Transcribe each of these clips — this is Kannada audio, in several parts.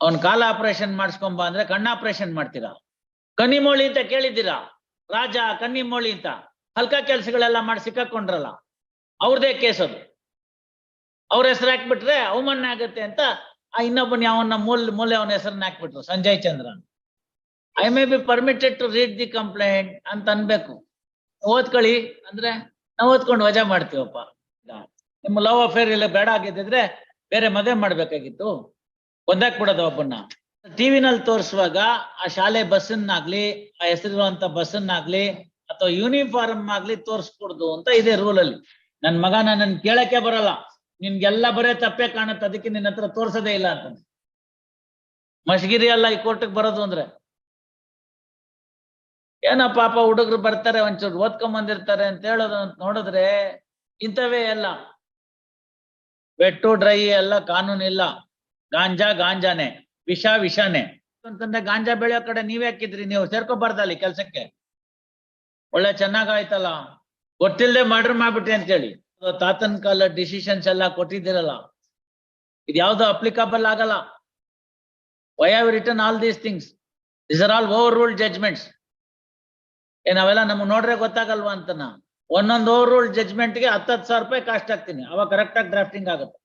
ಅವ್ನ್ ಕಾಲ ಆಪರೇಷನ್ ಮಾಡಿಸ್ಕೊಂಬ ಅಂದ್ರೆ ಕಣ್ಣ ಆಪರೇಷನ್ ಮಾಡ್ತೀರಾ? ಕನ್ನಿಮೋಳಿ ಅಂತ ಕೇಳಿದ್ದೀರಾ? ರಾಜ ಕನ್ನಿಮೋಳಿ ಅಂತ. ಹಲ್ಕ ಕೆಲ್ಸಗಳೆಲ್ಲ ಮಾಡಿ ಸಿಕ್ಕಾಕೊಂಡ್ರಲ್ಲ, ಅವ್ರದೇ ಕೇಸ್ ಅದು. ಅವ್ರ ಹೆಸರು ಹಾಕ್ಬಿಟ್ರೆ ಅವಮಾನ ಆಗತ್ತೆ ಅಂತ ಆ ಇನ್ನೊಬ್ಬನ ಯಾವನ್ನ ಮೂಲ, ಮೂಲೆ ಅವನ ಹೆಸರನ್ನ ಹಾಕ್ಬಿಟ್ರು, Sanjay Chandran. I may be permitted to read the complaint ಅಂತ ಅನ್ಬೇಕು. ಓದ್ಕೊಳ್ಳಿ, ಅಂದ್ರೆ ನಾವು ಓದ್ಕೊಂಡು ವಜಾ ಮಾಡ್ತೀವಪ್ಪ. ನಿಮ್ಮ ಲವ್ ಅಫೇರ್ ಇಲ್ಲ ಬೇಡ ಆಗಿದ್ದಿದ್ರೆ ಬೇರೆ ಮದುವೆ ಮಾಡ್ಬೇಕಾಗಿತ್ತು. ಬಿಡೋದು ಒಬ್ಬನ್ನ ಟಿವಿನಲ್ಲಿ ತೋರಿಸುವಾಗ ಆ ಶಾಲೆ ಬಸ್ಸನ್ನಾಗ್ಲಿ, ಆ ಹೆಸರಿರುವಂತ ಬಸ್ಸನ್ನಾಗ್ಲಿ ಅಥವಾ ಯೂನಿಫಾರ್ಮ್ ಆಗ್ಲಿ ತೋರಿಸ್ಕೊಡ್ದು ಅಂತ ಇದೆ ರೂಲ್ ಅಲ್ಲಿ ನನ್ ಮಗ ನನ್ನ ಕೇಳಕ್ಕೆ ಬರಲ್ಲ. ನಿನ್ಗೆಲ್ಲ ಬರೇ ತಪ್ಪೆ ಕಾಣುತ್ತೆ. ಅದಕ್ಕೆ ನಿನ್ನ ಹತ್ರ ತೋರ್ಸೋದೇ ಇಲ್ಲ ಅಂತ. ಮಶಗಿರಿ ಅಲ್ಲ, ಈ ಕೋರ್ಟಿಗೆ ಬರೋದು ಅಂದ್ರೆ. ಏನೋ ಪಾಪ ಹುಡುಗರು ಬರ್ತಾರೆ, ಒಂಚೂರು ಓದ್ಕೊಂಡ್ ಬಂದಿರ್ತಾರೆ ಅಂತ ಹೇಳೋದು ನೋಡಿದ್ರೆ ಇಂಥವೇ ಎಲ್ಲ. ವೆಟ್ಟು ಡ್ರೈ ಎಲ್ಲ ಕಾನೂನು ಇಲ್ಲ ಗಾಂಜಾ, ಗಾಂಜಾನೆ, ವಿಷ, ವಿಷಾನೆ. ಅಂತಂದ್ರೆ ಗಾಂಜಾ ಬೆಳೆಯೋ ಕಡೆ ನೀವೇ ಹಾಕಿದ್ರಿ ನೀವು ಸೇರ್ಕೋಬಾರ್ದಲ್ಲಿ ಕೆಲ್ಸಕ್ಕೆ. ಒಳ್ಳೆ ಚೆನ್ನಾಗಾಯ್ತಲ್ಲ. ಗೊತ್ತಿಲ್ಲದೆ ಮರ್ಡರ್ ಮಾಡ್ಬಿಟ್ರಿ ಅಂತೇಳಿ. ತಾತನ್ ಕಾಲ ಡಿಸಿಷನ್ಸ್ ಎಲ್ಲ ಕೊಟ್ಟಿದ್ದೀರಲ್ಲ. ಇದು ಯಾವ್ದು ಅಪ್ಲಿಕಬಲ್ ಆಗಲ್ಲ. Why have return all these things this are all overruled judgments ಏ, ನಾವೆಲ್ಲ ನಮ್ಗೆ ನೋಡ್ರೆ ಗೊತ್ತಾಗಲ್ವಾ ಅಂತ ನಾ ಒಂದೊಂದು ಓವರ್ ರೂಲ್ಡ್ ಜಜ್ಮೆಂಟ್ಗೆ ಹತ್ತತ್ತು ಸಾವಿರ ರೂಪಾಯಿ ಕಾಸ್ಟ್ ಹಾಕ್ತೀನಿ. ಅವಾಗ ಕರೆಕ್ಟ್ ಆಗಿ ಡ್ರಾಫ್ಟಿಂಗ್ ಆಗುತ್ತೆ.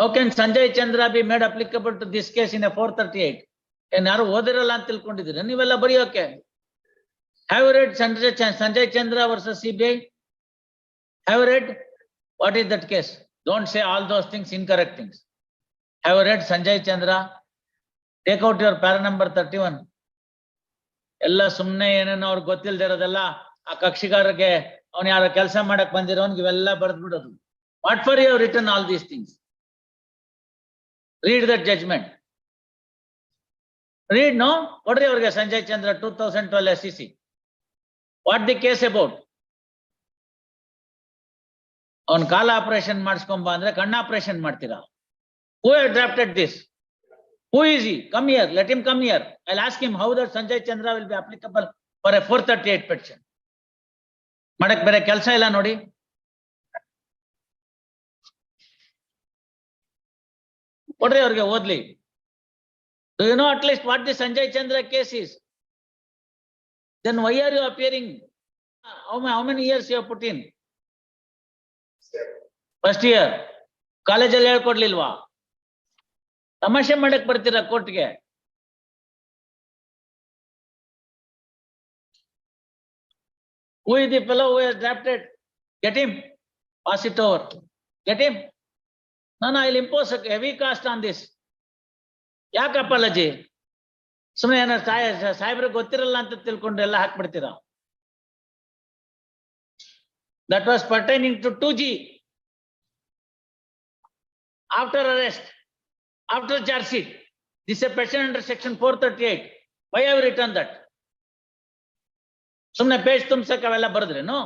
How can Sanjay Chandra be made applicable to this case in four thirty eight ಏನ್ ಯಾರು ಓದಿರಲ್ಲ ಅಂತ ತಿಳ್ಕೊಂಡಿದ್ದೀರಾ? ನೀವೆಲ್ಲ ಬರೆಯೋಕೆ. Have read Sanjay Sanjay Chandra versus C B I have read what is that case don't say all those things incorrect things have read Sanjay Chandra take out your para number thirty one ಎಲ್ಲ ಸುಮ್ನೆ ಏನೇನೋ ಅವ್ರಿಗೆ ಗೊತ್ತಿಲ್ದೇ ಇರೋದೆಲ್ಲ ಆ ಕಕ್ಷಿಗಾರರಿಗೆ, ಅವ್ನು ಯಾರೋ ಕೆಲಸ ಮಾಡಕ್ ಬಂದಿರೋನ್ಗೆ ಇವೆಲ್ಲ ಬರೆದ್ಬಿಡೋದು. What for you return all these things read that judgment read no ಕೊಡ್ರಿ ಅವ್ರಿಗೆ Sanjay Chandra two thousand twelve S C C what the case about ಅವ್ನ್ ಕಾಲ ಆಪರೇಷನ್ ಮಾಡಿಸ್ಕೊಂಬ ಅಂದ್ರೆ ಕಣ್ಣ ಆಪರೇಷನ್ ಮಾಡ್ತೀರಾ? Who drafted this who is ಈ come here let him come here I ask him how that Sanjay Chandra will be applicable for a four thirty eight petition ಮಾಡಕ್ ಬೇರೆ ಕೆಲಸ ಇಲ್ಲ ನೋಡಿ. ಕೊಡ್ರಿ ಅವ್ರಿಗೆ ಓದ್ಲಿ. Do you know at least what the Sanjay Chandra case is then why are you appearing how how many years you put in first year ಕಾಲೇಜಲ್ಲಿ ಹೇಳ್ಕೊಡ್ಲಿಲ್ವಾ? ತಮಾಷೆ ಮಾಡಕ್ ಬರ್ತೀರಾ ಕೋರ್ಟ್ಗೆ? Who is the fellow who has drafted? Get him, pass it over, get him. I impose heavy cost on this cost on this. ಯಾಕೆ ಅಪಾಲಜಿ ಸುಮ್ಮನೆ ಏನೋ ಸಾಯ ಸಾಹೇಬ್ರಿಗೆ ಗೊತ್ತಿರಲ್ಲ ಅಂತ ತಿಳ್ಕೊಂಡು ಎಲ್ಲ ಹಾಕ್ಬಿಡ್ತೀರ? That was pertaining to two G after arrest after charge sheet this a passion under section four thirty eight why have written that ಸುಮ್ಮನೆ ಪೇಜ್ ತುಂಬಿಸಕ್ಕೆ ಅವೆಲ್ಲ ಬರದ್ರೇನು?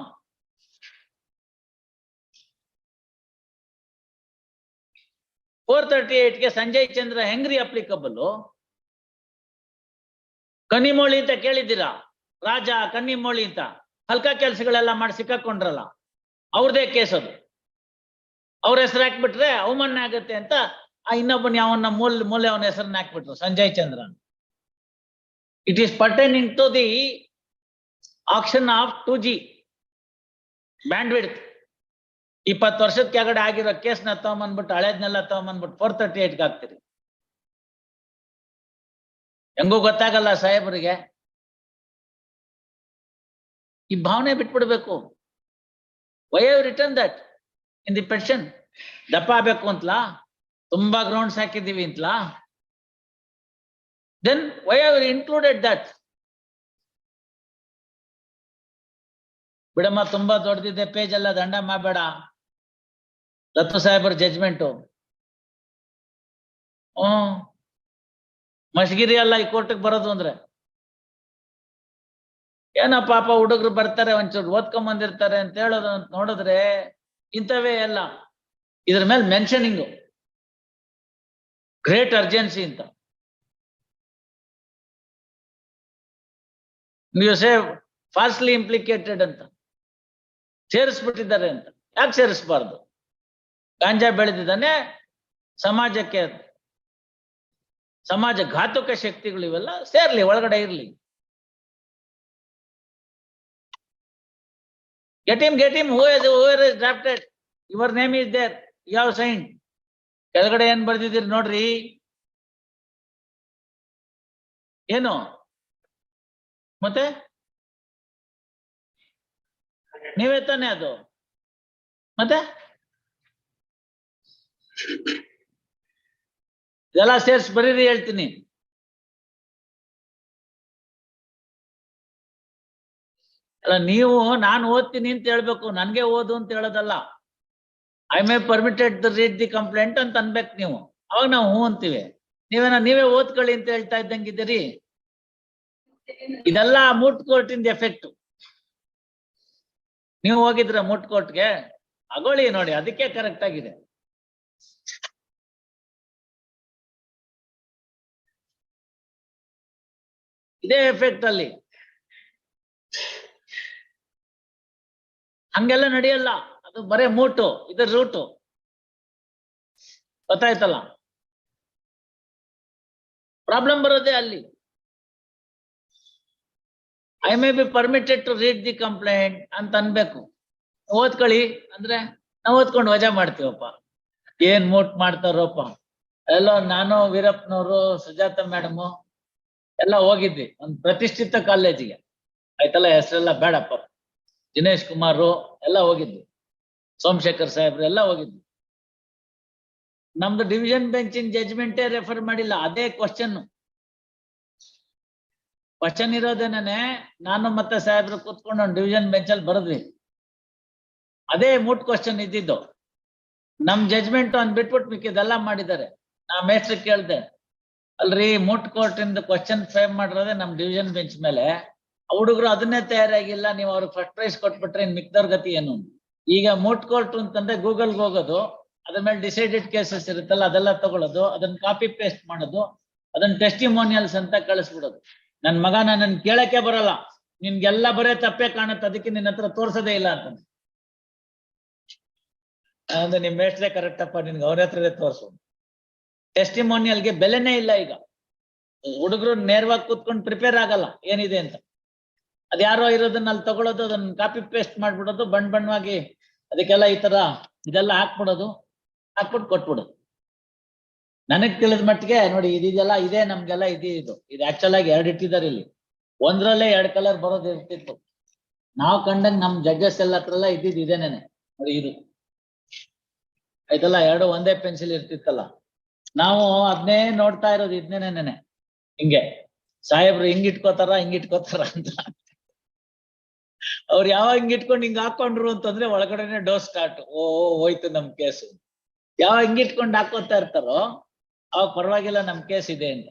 ಫೋರ್ ತರ್ಟಿ ಏಟ್ಗೆ ಸಂಜಯ್ ಚಂದ್ರ ಹೆಂಗ್ರಿ ಅಪ್ಲಿಕಬಲ್ ಕನ್ನಿಮೋಳಿ ಅಂತ ಕೇಳಿದ್ದೀರಾ? ರಾಜ ಕನ್ನಿಮೋಳಿ ಅಂತ. ಹಲ್ಕ ಕೆಲಸಗಳೆಲ್ಲ ಮಾಡಿ ಸಿಕ್ಕಾಕೊಂಡ್ರಲ್ಲ, ಅವ್ರದೇ ಕೇಸ್ ಅದು. ಅವ್ರ ಹೆಸರು ಹಾಕ್ಬಿಟ್ರೆ ಅವಮಾನ ಆಗತ್ತೆ ಅಂತ ಆ ಇನ್ನೊಬ್ಬನ ಯಾವನ್ನ ಮೂಲ, ಮೂಲೆ ಅವನ ಹೆಸರನ್ನ ಹಾಕ್ಬಿಟ್ರು, Sanjay Chandra it is pertaining to the auction of two G bandwidth ಇಪ್ಪತ್ತು ವರ್ಷದ ಕೆಳಗಡೆ ಆಗಿರೋ ಕೇಸ್ನ ತಗೊಂಬಂದ್ಬಿಟ್ಟು, ಹಳೇದ್ನೆಲ್ಲ ತಗೊಂಬಂದ್ಬಿಟ್ಟು ಫೋರ್ ತರ್ಟಿ ಏಟ್ಗೆ ಹಾಕ್ತೀರಿ. ಹೆಂಗೂ ಗೊತ್ತಾಗಲ್ಲ ಸಾಹೇಬರಿಗೆ. ಈ ಭಾವನೆ ಬಿಟ್ಬಿಡ್ಬೇಕು. Why have return that in the petition ದಪ್ಪ ಆಗ್ಬೇಕು ಅಂತಲಾ? ತುಂಬಾ ಗ್ರೌಂಡ್ಸ್ ಹಾಕಿದ್ದೀವಿ ಅಂತಲಾ? Then why have included that ಬಿಡಮ್ಮ, ತುಂಬಾ ದೊಡ್ಡದಿದೆ, ಪೇಜ್ ಎಲ್ಲ ದಂಡ ಮಾಡಬೇಡ. ದತ್ತು ಸಾಹೇಬರ್ ಜಜ್ಮೆಂಟು ಹ್ಮ್ ಮಸ್ಗಿರಿ ಅಲ್ಲ ಈ ಕೋರ್ಟಿಗೆ ಬರೋದು ಅಂದ್ರೆ. ಏನೋ ಪಾಪ ಹುಡುಗರು ಬರ್ತಾರೆ ಒಂಚೂರು ಓದ್ಕೊಂಡ್ ಬಂದಿರ್ತಾರೆ ಅಂತ ಹೇಳೋದು ಅಂತ ನೋಡಿದ್ರೆ ಇಂಥವೇ ಎಲ್ಲ. ಇದ್ರ ಮೇಲೆ ಮೆನ್ಷನಿಂಗು ಗ್ರೇಟ್ ಅರ್ಜೆನ್ಸಿ ಅಂತ. ನೀವು ಸೇ ಫಾಸ್ಟ್ಲಿ ಇಂಪ್ಲಿಕೇಟೆಡ್ ಅಂತ. ಸೇರಿಸ್ಬಿಟ್ಟಿದ್ದಾರೆ ಅಂತ. ಯಾಕೆ ಸೇರಿಸ್ಬಾರ್ದು? ಗಾಂಜಾ ಬೆಳೆದಿದ್ದಾನೆ, ಸಮಾಜಕ್ಕೆ ಸಮಾಜ ಘಾತುಕ ಶಕ್ತಿಗಳು ಇವೆಲ್ಲ ಸೇರ್ಲಿ, ಒಳಗಡೆ ಇರ್ಲಿ. Get him get him who is who is drafted your name is there ಯಾವ ಸೈನ್ ಕೆಳಗಡೆ ಏನ್ ಬರ್ದಿದ್ದೀರಿ ನೋಡ್ರಿ. ಏನು? ಮತ್ತೆ? ನೀವೇ ತಾನೇ ಅದು? ಮತ್ತೆ? ಇದೆಲ್ಲ ಸೇರ್ಸಿ ಬರೀರಿ ಹೇಳ್ತೀನಿ. ಅಲ್ಲ, ನೀವು ನಾನು ಓದ್ತೀನಿ ಅಂತ ಹೇಳ್ಬೇಕು, ನನ್ಗೆ ಓದು ಅಂತ ಹೇಳೋದಲ್ಲ. I may permitted the read the complaint ಅಂತ ಅನ್ಬೇಕು ನೀವು. ಅವಾಗ ನಾವು ಹೂ ಅಂತೀವಿ. ನೀವೇನ, ನೀವೇ ಓದ್ಕೊಳ್ಳಿ ಅಂತ ಹೇಳ್ತಾ ಇದ್ದಂಗಿದ್ದೀರಿ? ಇದೆಲ್ಲ ಮೂಟ್ ಕೋರ್ಟಿಂದ ಎಫೆಕ್ಟ್ ನೀವು ಹೋಗಿದ್ರ ಮೂಟ್ ಕೋರ್ಟ್ಗೆ ಅಗೋಳಿ ನೋಡಿ, ಅದಕ್ಕೆ ಕರೆಕ್ಟ್ ಆಗಿದೆ. ಇದೇ ಎಫೆಕ್ಟ್ ಅಲ್ಲಿ. ಹಂಗೆಲ್ಲ ನಡೆಯಲ್ಲ. ಅದು ಬರೇ ಮೂಟು, ಇದರ ರೂಟು ಗೊತ್ತಾಯ್ತಲ್ಲ? ಪ್ರಾಬ್ಲಮ್ ಬರೋದೇ ಅಲ್ಲಿ. I may be permitted to read the complaint ಅಂತ ಅನ್ಬೇಕು. ಓದ್ಕೊಳ್ಳಿ, ಅಂದ್ರೆ ನಾವು ಓದ್ಕೊಂಡು ವಜಾ ಮಾಡ್ತೀವಪ್ಪ. ಏನ್ ಮೋಟ್ ಮಾಡ್ತಾರಪ್ಪ? ಎಲ್ಲೋ ನಾನು ವೀರಪ್ಪನವರು, ಸುಜಾತ ಮೇಡಮ್ ಎಲ್ಲ ಹೋಗಿದ್ವಿ, ಒಂದು ಪ್ರತಿಷ್ಠಿತ ಕಾಲೇಜಿಗೆ. ಆಯ್ತಲ್ಲ, ಹೆಸರೆಲ್ಲ ಬೇಡಪ್ಪ. ದಿನೇಶ್ ಕುಮಾರು ಎಲ್ಲ ಹೋಗಿದ್ವಿ. ಸೋಮಶೇಖರ್ ಸಾಹೇಬ್ರು ಎಲ್ಲ ಹೋಗಿದ್ವಿ. ನಮ್ದು ಡಿವಿಷನ್ ಬೆಂಚಿನ ಜಜ್ಮೆಂಟೇ ರೆಫರ್ ಮಾಡಿಲ್ಲ, ಅದೇ ಕ್ವಶನ್ ಕ್ವಶನ್ ಇರೋದೇನೆ ನಾನು ಮತ್ತೆ ಸಾಹೇಬ್ರು ಕೂತ್ಕೊಂಡು ಡಿವಿಷನ್ ಬೆಂಚ್ ಅಲ್ಲಿ ಬರೆದ್ವಿ. ಅದೇ ಮೂಟ್ ಕ್ವಶನ್ ಇದ್ದಿದ್ದು. ನಮ್ ಜಜ್ಮೆಂಟ್ ಅಂದ್ ಬಿಟ್ಬಿಟ್ಟು ಮಿಕ್ಕಿದೆಲ್ಲ ಮಾಡಿದ್ದಾರೆ. ನಾ ಮೇಸ್ಟ್ರಿ ಕೇಳ್ದೆ, ಅಲ್ರಿ ಮೂಟ್ ಕೋರ್ಟ್ ಇಂದ ಕ್ವಶನ್ ಫ್ರೇಮ್ ಮಾಡಿರೋದೇ ನಮ್ ಡಿವಿಷನ್ ಬೆಂಚ್ ಮೇಲೆ. ಹುಡುಗರು ಅದನ್ನೇ ತಯಾರಾಗಿಲ್ಲ, ನೀವು ಅವ್ರಿಗೆ ಫಸ್ಟ್ ಪ್ರೈಸ್ ಕೊಟ್ಬಿಟ್ರೆ ಇನ್ ಮಿಕ್ದವ್ರ ಗತಿ ಏನು? ಈಗ ಮೂಟ್ ಕೋರ್ಟ್ ಅಂತಂದ್ರೆ ಗೂಗಲ್ಗೆ ಹೋಗೋದು, ಅದ್ರ ಮೇಲೆ ಡಿಸೈಡೆಡ್ ಕೇಸಸ್ ಇರುತ್ತಲ್ಲ, ಅದೆಲ್ಲ ತಗೊಳ್ಳೋದು, ಅದನ್ನ ಕಾಪಿ ಪೇಸ್ಟ್ ಮಾಡೋದು, ಅದನ್ನ ಟೆಸ್ಟಿಮೋನಿಯಲ್ಸ್ ಅಂತ ಕಳಿಸ್ಬಿಡೋದು. ನನ್ ಮಗ ನನ್ನ ಕೇಳಕ್ಕೆ ಬರಲ್ಲ. ನಿನ್ಗೆಲ್ಲ ಬರೇ ತಪ್ಪೇ ಕಾಣುತ್ತೆ, ಅದಕ್ಕೆ ನಿನ್ನ ಹತ್ರ ತೋರ್ಸೋದೇ ಇಲ್ಲ ಅಂತ. ಅಂದ್ರೆ ನಿಮ್ ಮೇಷ್ಟ್ರೆ ಕರೆಕ್ಟ್ ಅಪ್ಪ, ನಿನ್ಗೆ ಅವ್ರ ಹತ್ರನೇ ತೋರ್ಸು. ಟೆಸ್ಟಿಮೋನಿಯಲ್ಗೆ ಬೆಲೆನೇ ಇಲ್ಲ ಈಗ. ಹುಡುಗರು ನೇರವಾಗಿ ಕೂತ್ಕೊಂಡು ಪ್ರಿಪೇರ್ ಆಗಲ್ಲ, ಏನಿದೆ ಅಂತ. ಅದ್ಯಾರೋ ಇರೋದನ್ನ ಅಲ್ಲಿ ತಗೊಳ್ಳೋದು ಅದನ್ನ ಕಾಪಿ ಪೇಸ್ಟ್ ಮಾಡ್ಬಿಡೋದು, ಬಣ್ಣ ಬಣ್ಣವಾಗಿ ಅದಕ್ಕೆಲ್ಲ ಈ ತರ ಇದೆಲ್ಲ ಹಾಕ್ಬಿಡೋದು, ಹಾಕ್ಬಿಟ್ಟು ಕೊಟ್ಬಿಡೋದು. ನನಗ್ ತಿಳಿದ ಮಟ್ಟಿಗೆ ನೋಡಿ ಇದೆಲ್ಲ ಇದೆ, ನಮ್ಗೆಲ್ಲ ಇದೆ ಇದು. ಇದು ಆಕ್ಚುಲ್ ಆಗಿ ಎರಡು ಇಟ್ಟಿದ್ದಾರೆ ಇಲ್ಲಿ. ಒಂದ್ರಲ್ಲೇ ಎರಡ್ ಕಲರ್ ಬರೋದು ಇರ್ತಿತ್ತು. ನಾವು ಕಂಡಂಗ್ ನಮ್ ಜಡ್ಜಸ್ ಎಲ್ಲ ಹತ್ರ ಎಲ್ಲ ಇದ್ದಿದ್ದು ಇದೇನೇನೆ. ನೋಡಿ ಇದು. ಆಯ್ತಲ್ಲ ಎರಡು ಒಂದೇ ಪೆನ್ಸಿಲ್ ಇರ್ತಿತ್ತಲ್ಲ. ನಾವು ಅದನ್ನೇ ನೋಡ್ತಾ ಇರೋದು ಇದನ್ನೇನೇನೆ ಹಿಂಗೆ. ಸಾಹೇಬ್ರು ಹಿಂಗ್ ಇಟ್ಕೋತಾರ ಹಿಂಗ್ ಇಟ್ಕೋತಾರ ಅಂತ. ಅವ್ರು ಯಾವಾಗ ಹಿಂಗ್ ಇಟ್ಕೊಂಡು ಹಿಂಗ್ ಹಾಕೊಂಡ್ರು ಅಂತಂದ್ರೆ ಒಳಗಡೆನೆ ಡೋಸ್ ಸ್ಟಾರ್ಟ್ ಓ ಹೋಯ್ತು ನಮ್ ಕೇಸು ಯಾವಾಗ ಹಿಂಗ್ ಇಟ್ಕೊಂಡು ಹಾಕೋತಾ ಇರ್ತಾರೋ, ಅವಾಗ ಪರವಾಗಿಲ್ಲ ನಮ್ ಕೇಸ್ ಇದೆ ಅಂತ.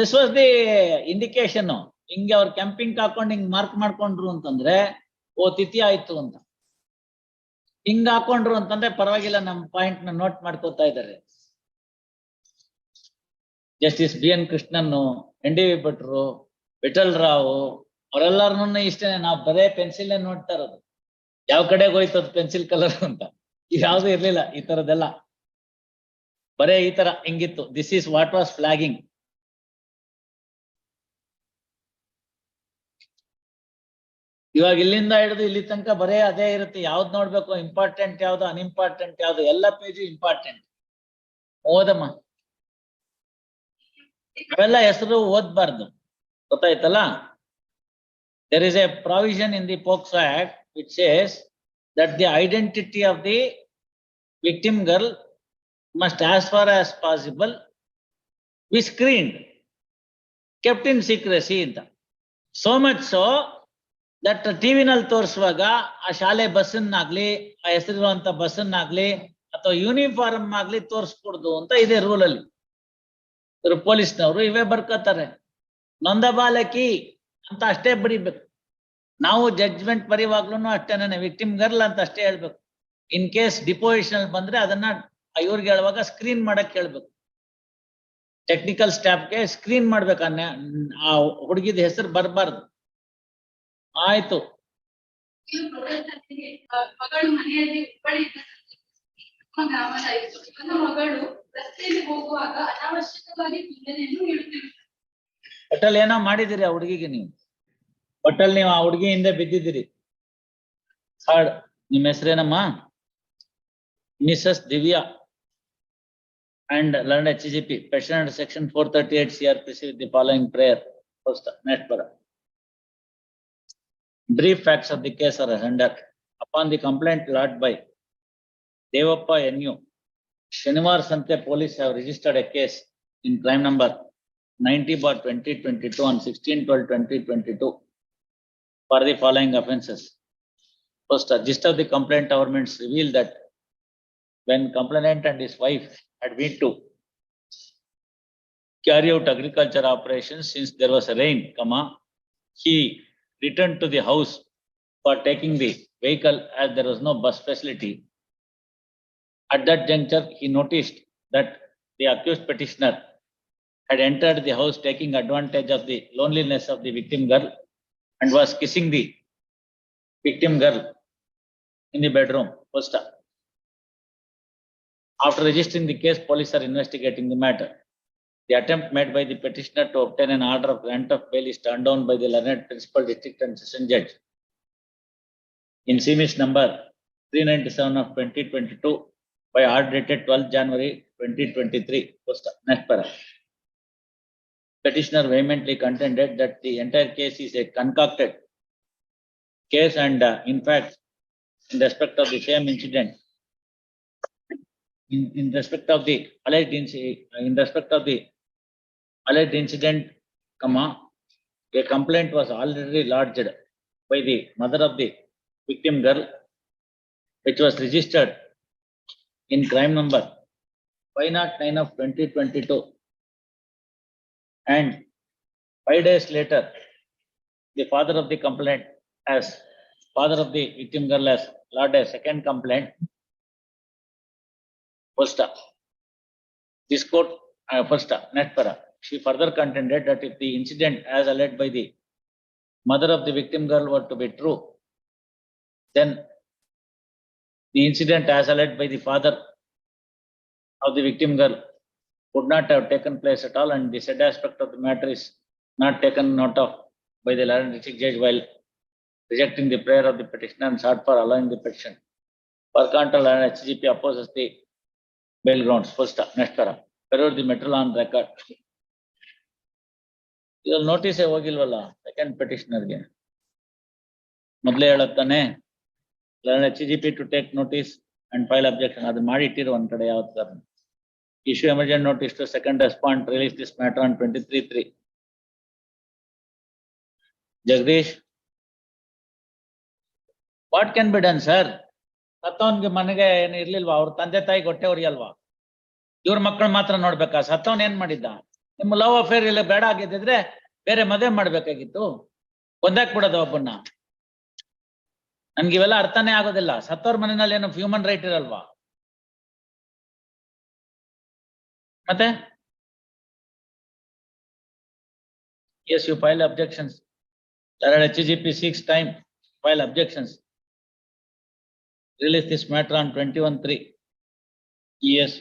ದಿಸ್ ವಾಸ್ ದಿ ಇಂಡಿಕೇಶನ್ ಹಿಂಗೆ ಅವ್ರು ಕ್ಯಾಂಪಿಂಗ್ ಹಾಕೊಂಡು ಹಿಂಗ್ ಮಾರ್ಕ್ ಮಾಡ್ಕೊಂಡ್ರು ಅಂತಂದ್ರೆ ಓ, ತಿಥಿ ಆಯ್ತು ಅಂತ. ಹಿಂಗ್ ಹಾಕೊಂಡ್ರು ಅಂತಂದ್ರೆ ಪರವಾಗಿಲ್ಲ, ನಮ್ ಪಾಯಿಂಟ್ನ ನೋಟ್ ಮಾಡ್ಕೋತಾ ಇದ್ದಾರೆ. Justice B N Krishnan N D V ಭಟ್ರು ವಿಠಲ್ ರಾವ್ ಅವರೆಲ್ಲರನ್ನು ಇಷ್ಟೇ ನಾವು ಬರೇ ಪೆನ್ಸಿಲ್ ನೋಡ್ತಾ ಇರೋದು. ಯಾವ ಕಡೆ ಹೋಯ್ತು ಅದು ಪೆನ್ಸಿಲ್ ಕಲರ್ ಅಂತ. ಯಾವ್ದು ಇರ್ಲಿಲ್ಲ, ಈ ತರದೆಲ್ಲ ಬರೇ ಈ ತರ ಹಿಂಗಿತ್ತು. This is what was flagging ಇವಾಗ ಇಲ್ಲಿಂದ ಹಿಡಿದು ಇಲ್ಲಿ ತನಕ ಬರೇ ಅದೇ ಇರುತ್ತೆ ಯಾವ್ದು ನೋಡ್ಬೇಕು ಇಂಪಾರ್ಟೆಂಟ್ ಯಾವ್ದು ಅನ್ಇಂಪಾರ್ಟೆಂಟ್ ಯಾವ್ದು ಎಲ್ಲ ಪೇಜು ಇಂಪಾರ್ಟೆಂಟ್ ಓದಮ್ಮ ಅವೆಲ್ಲ ಹೆಸರು ಓದ್ಬಾರ್ದು ಗೊತ್ತಾಯ್ತಲ್ಲ there is a provision in the POCSO Act which says that the identity of the victim girl must as far as possible be screened, kept in secrecy ಅಂತ. So much so that ಟಿವಿನಲ್ಲಿ ತೋರಿಸುವಾಗ ಆ ಶಾಲೆ ಬಸ್ಸನ್ನಾಗ್ಲಿ, ಆ ಹೆಸರಿರುವಂತ ಬಸ್ಸನ್ನಾಗ್ಲಿ ಅಥವಾ ಯೂನಿಫಾರ್ಮ್ ಆಗ್ಲಿ ತೋರಿಸ್ಕೊಡ್ದು ಅಂತ ಇದೆ ರೂಲ್ ಅಲ್ಲಿ ಪೊಲೀಸ್ನವರು ಇವೇ ಬರ್ಕೋತಾರೆ. ನೊಂದ ಬಾಲಕಿ ಅಂತ ಅಷ್ಟೇ ಬಡಿಬೇಕು. ನಾವು ಜಡ್ಜ್ಮೆಂಟ್ ಬರೆಯುವಾಗ್ಲೂ ಅಷ್ಟೇನೆ ವಿಕ್ಟಿಮ್ ಗರ್ಲ್ ಅಂತ ಅಷ್ಟೇ ಹೇಳ್ಬೇಕು. ಇನ್ ಕೇಸ್ ಡಿಪೋಸಿಷನ್ ಬಂದ್ರೆ ಅದನ್ನ ಇವ್ರಿಗೆ ಹೇಳುವಾಗ ಸ್ಕ್ರೀನ್ ಮಾಡಕ್ ಹೇಳ್ಬೇಕು. ಟೆಕ್ನಿಕಲ್ ಸ್ಟಾಫ್ಗೆ ಸ್ಕ್ರೀನ್ ಮಾಡ್ಬೇಕು. ಆ ಹುಡುಗಿದ ಹೆಸರು ಬರಬಾರ್ದು. ಆಯ್ತು. ಮಗಳು ಮನೆಯಲ್ಲಿ ಮಗಳು ರಸ್ತೆಯಲ್ಲಿ ಹೋಗುವಾಗ ಅನಾವಶ್ಯಕವಾಗಿ ಒಟ್ಟಲ್ಲಿ ಏನೋ ಮಾಡಿದಿರಿ ಆ ಹುಡುಗಿಗೆ ನೀವು? ಒಟ್ಟಲ್ಲಿ ನೀವು ಆ ಹುಡುಗಿ ಹಿಂದೆ ಬಿದ್ದಿದ್ದೀರಿ. ಹಾಡ್ ನಿಮ್ಮ ಹೆಸರೇನಮ್ಮ Mrs Divya and learn H G P petition section four thirty eight C R P C the following prayer next ಬರ. Brief facts of the case are under. Upon the complaint lodged by Devappa NU, Shanivar Sante police have registered a case in crime number ninety bar twenty twenty-two on 16-12-2022 for the following offences. First, a gist of the complaint governments revealed that when complainant and his wife had been to carry out agriculture operations since there was a rain, comma, he returned to the house for taking the vehicle as there was no bus facility. At that juncture, he noticed that the accused petitioner had entered the house taking advantage of the loneliness of the victim girl and was kissing the victim girl in the bedroom. First. After registering the case, police are investigating the matter. The attempt made by the petitioner to obtain an order of grant of bail is turned down by the learned principal district and session judge. In CMIS number three ninety-seven of twenty twenty-two by order dated twelfth January twenty twenty-three. Post, next para. Petitioner vehemently contended that the entire case is a concocted case and uh, in fact, in respect of the same incident, in, in respect of the alleged inci- in respect of the alleged incident, comma, a complaint was already lodged by the mother of the victim girl, which was registered in crime number 5-9 of twenty twenty-two. And five days later, the father of the complaint as, father of the victim girl has lodged a second complaint. First, up. this court, uh, first, next para, she further contended that if the incident as alleged by the mother of the victim girl were to be true, then the incident as alleged by the father of the victim girl would not have taken place at all and the said aspect of the matter is not taken note of by the London district judge while rejecting the prayer of the petitioner and sought for allowing the petition. For control and HGP opposes the bail grounds. First, next para. Wherever the matter on record. ಇದ್ರಲ್ಲಿ ನೋಟಿಸೇ ಹೋಗಿಲ್ವಲ್ಲ? ಸೆಕೆಂಡ್ ಪಿಟಿಷನರ್ಗೆ ಮೊದಲೇ ಹೇಳತ್ತಾನೆ H G P to take notice and file objection ಅದು ಮಾಡಿ ಇಟ್ಟಿರು ಒಂದ್ ಕಡೆ ಯಾವ issue emergent notice to second respond release this matter on twenty three three Jagadish what can be done sir ಸತ್ತವನ್ಗೆ ಮನೆಗೆ ಏನು ಇರ್ಲಿಲ್ವಾ? ಅವ್ರ ತಂದೆ ತಾಯಿಗೆ ಹೊಟ್ಟೆ ಹೊರಿಯಲ್ವಾ ಇವ್ರ ಮಕ್ಕಳು ಮಾತ್ರ ನೋಡ್ಬೇಕಾ? ಸತ್ತವನ್ ಏನ್ ಮಾಡಿದ್ದ? ನಿಮ್ಮ ಲವ್ ಅಫೇರ್ ಇಲ್ಲ ಬೇಡ ಆಗಿದ್ದಿದ್ರೆ ಬೇರೆ ಮದುವೆ ಮಾಡ್ಬೇಕಾಗಿತ್ತು. ಒಂದಾಕ್ ಬಿಡೋದು ಒಬ್ಬನ್ನ. ನನ್ಗೆ ಇವೆಲ್ಲ ಅರ್ಥನೇ ಆಗೋದಿಲ್ಲ. ಸತ್ತವ್ರ ಮನೆಯಲ್ಲಿ ಏನೋ ಹ್ಯೂಮನ್ ರೈಟ್ ಇರಲ್ವಾ? ಮತ್ತೆ? Yes you file objections H G P six time file objections release this matter on twenty one three E S